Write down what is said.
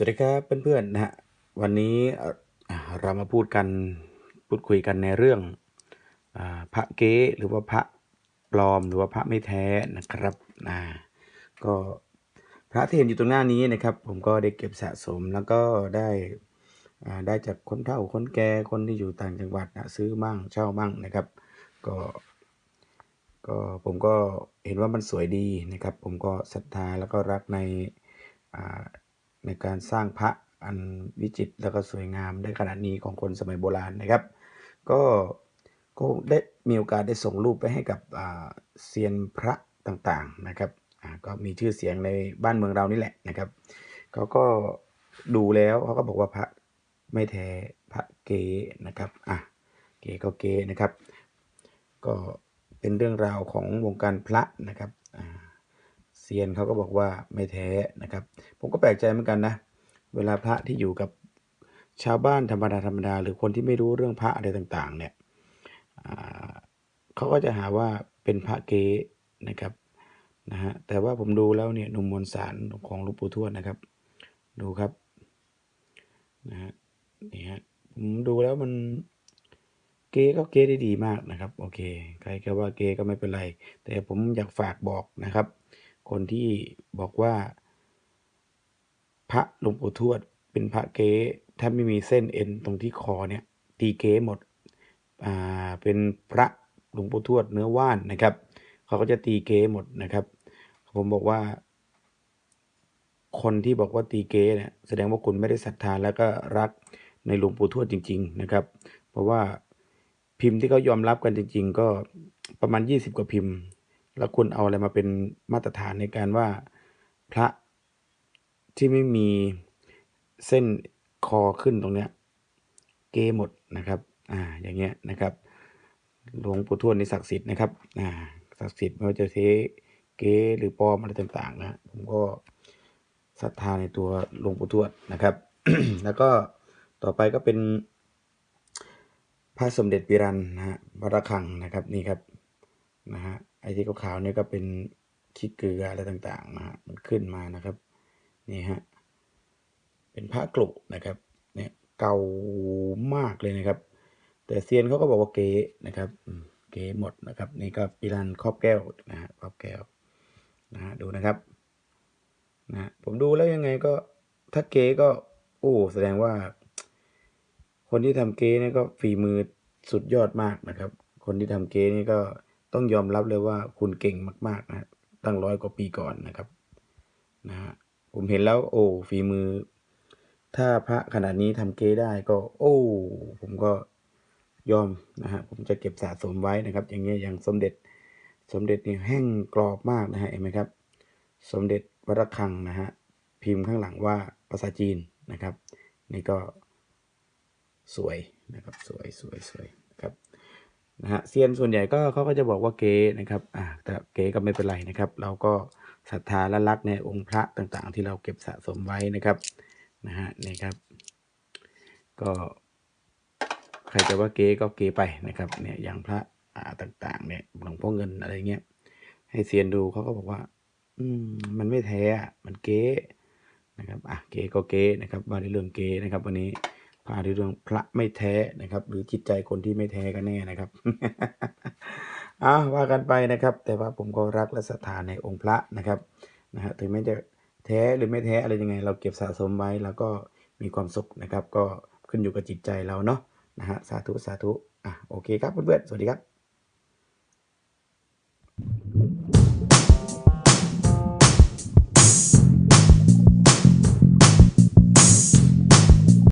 สวัสดีครับเพื่อนๆนะฮะวันนี้เรามาพูดกันพูดคุยกันในเรื่องอพระเก๊หรือว่าพระปลอมหรือว่าพระไม่แท้นะครับอ่าก็พระที่เห็นอยู่ตรงหน้านี้นะครับ ผมก็ได้เก็บสะสมแล้วก็ได้ได้จากคนเฒ่าคนแก่คนที่อยู่ต่างจังหวัดนะซื้อมั่งเช่ามั่งนะครับ ก็ก็ผมก็เห็นว่ามันสวยดีนะครับ ผมก็ศรัทธาแล้วก็รักในอ่า ในการสร้างพระอันวิจิตรแล้วก็สวยงามได้ขนาดนี้ของคนสมัยโบราณนะครับ ก็ก็ได้มีโอกาสได้ส่งรูปไปให้กับเซียนพระต่างๆนะครับก็มีชื่อเสียงในบ้านเมืองเรานี่แหละนะครับเขาก็ดูแล้วเขาก็บอกว่าพระไม่แท้พระเก๋นะครับอะเก๋ก็เก๋นะครับ ก็เป็นเรื่องราวของวงการพระนะครับ ซียนเขาก็บอกว่าไม่แท้นะครับ ผมก็แปลกใจเหมือนกันนะ เวลาพระที่อยู่กับชาวบ้านธรรมดาธรรมดาหรือคนที่ไม่รู้เรื่องพระอะไรต่างๆ เนี่ยเขาก็จะหาว่าเป็นพระเก๊นะครับนะฮะแต่ว่าผมดูแล้วเนี่ยหนุ่มมวลสารของหลวงปู่ทวดนะครับ ดูครับนะฮะนี่ฮะผมดูแล้วมันเก๊ก็เก๊ได้ดีมากนะครับ โอเค ใครก็ว่าเก๊ก็ไม่เป็นไร แต่ผมอยากฝากบอกนะครับ คนที่บอกว่า พระหลวงปู่ทวด เป็นพระเก๊ถ้าไม่มีเส้นเอ็นตรงที่คอเนี่ย ตีเก๊หมดอ่าเป็นพระหลวงปู่ทวดเนื้อว่านนะครับ เขาก็จะตีเก๊หมดนะครับ ผมบอกว่า คนที่บอกว่าตีเก๊เนี่ยแสดงว่าคุณไม่ได้ศรัทธาแล้วก็รักในหลวงปู่ทวดจริง ๆ นะครับ เพราะว่าพิมพ์ที่เขายอมรับกันจริง ๆ ก็ประมาณ 20 กว่าพิมพ์ แล้วคุณเอาอะไรมาเป็นมาตรฐานในการว่าพระที่ไม่มีเส้นคอขึ้นตรงเนี้ยเกหมดนะครับอ่าอย่างเงี้ยนะครับหลวงปู่ทวดนี่ศักดิ์สิทธิ์นะครับอ่าศักดิ์สิทธิ์ไม่ว่าจะเทเกหรือปอมอะไรต่างๆนะผมก็ศรัทธาในตัวหลวงปู่ทวดนะครับ แล้วก็ต่อไปก็เป็นพระสมเด็จปิรันนะฮะวระฆังนะครับนี่ครับ นะฮะไอ้ที่ขาวๆเนี่ยก็เป็นขี้เกลืออะไรต่างๆนะฮะมันขึ้นมานะครับนี่ฮะเป็นพระกลุนะครับเนี่ยเก่ามากเลยนะครับ แต่เซียนเขาก็บอกว่าเก๋นะครับเก๋หมดนะครับ นี่ก็ปิรันครอบแก้วนะฮะครอบแก้วนะฮะดูนะครับนะผมดูแล้วยังไงก็ถ้าเก๋ก็โอ้แสดงว่า คนที่ทำเก๊เนี่ก็ฝีมือสุดยอดมากนะครับ คนที่ทำเก๊นี่ก็ ต้องยอมรับเลยว่าคุณเก่งมาก ๆ นะตั้งร้อยกว่าปีก่อนนะครับนะฮะผมเห็นแล้วโอ้ฝีมือ ถ้าพระขนาดนี้ทำเก๊ได้ก็ โอ้ ผมก็ยอมนะฮะผมจะเก็บสะสมไว้นะครับ อย่างเงี้ยอย่างสมเด็จสมเด็จนี่แห้งกรอบมากนะฮะเห็นไหมครับ สมเด็จวัดระฆังนะฮะพิมพ์ข้างหลังว่าภาษาจีนนะครับ นี่ก็สวยนะครับ สวยสวยสวย นะฮะเซียนส่วนใหญ่ก็เขาก็จะบอกว่าเก๋นะครับอ่าแต่เก๋ก็ไม่เป็นไรนะครับ เราก็ศรัทธาและรักในองค์พระต่างๆ ที่เราเก็บสะสมไว้นะครับนะฮะนี่ครับ ก็ใครจะว่าเก๋ก็เก๋ไปนะครับเนี่ยอย่างพระอ่าต่างๆ เนี่ยหลวงพ่อเงินอะไรเงี้ยให้เซียนดูเขาก็บอกว่า อืมมันไม่แท้มันเก๋นะครับอะเก๋ก็เก๋นะครับว่าในเรื่องเก๋นะครับ วันนี้ ผ้าที่เรื่องพระไม่แท้นะครับ หรือจิตใจคนที่ไม่แท้กันแน่นะครับอ้าว่ากันไปนะครับ แต่ว่าผมก็รักและศรัทธาในองค์พระนะครับนะฮะถึงแม้จะแท้หรือไม่แท้อะไรยังไง เราเก็บสะสมไว้แล้วก็มีความสุขนะครับ ก็ขึ้นอยู่กับจิตใจเราเนาะนะฮะสาธุสาธุอะโอเคครับเพื่อนๆสวัสดีครับ